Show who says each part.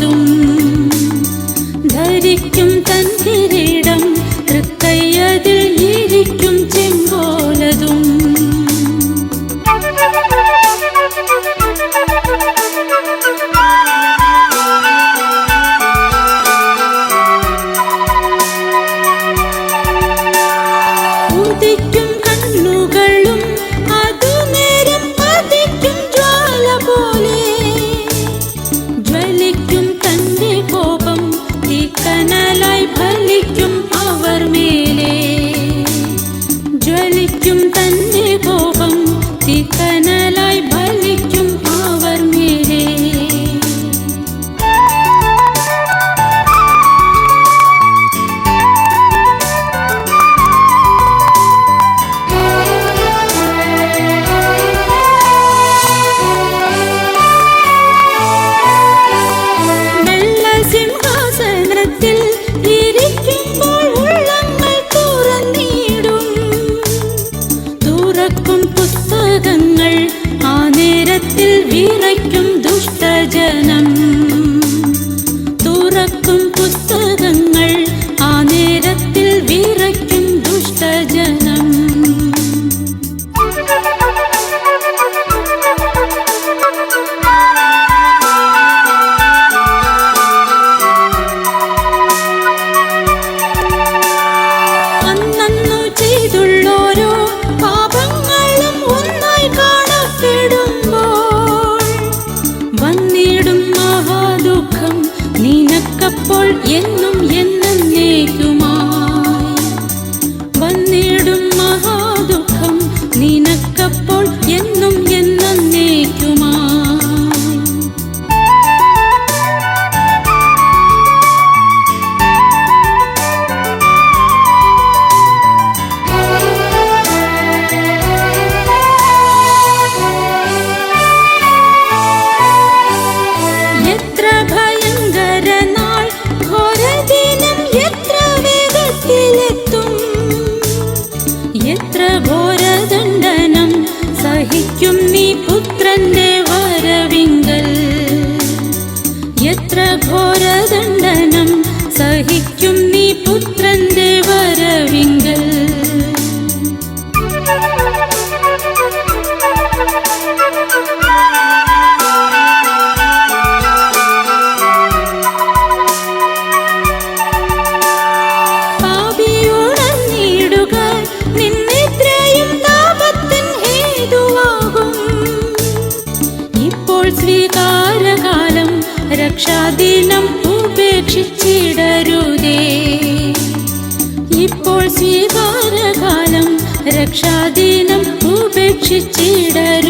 Speaker 1: എഴുതും ധരിക്കും തൻ കിരീടം തൃക്കയ്യതിൽ ഇരിക്കും ചെങ്കോലതും. ഉദിക്കും என்னும் என் സ്വീകാരകാലം രക്ഷാദിനം ഉപേക്ഷിച്ചിടരുതേ. ഇപ്പോൾ സ്വീകാരകാലം രക്ഷാദിനം ഉപേക്ഷിച്ചിടരുതേ.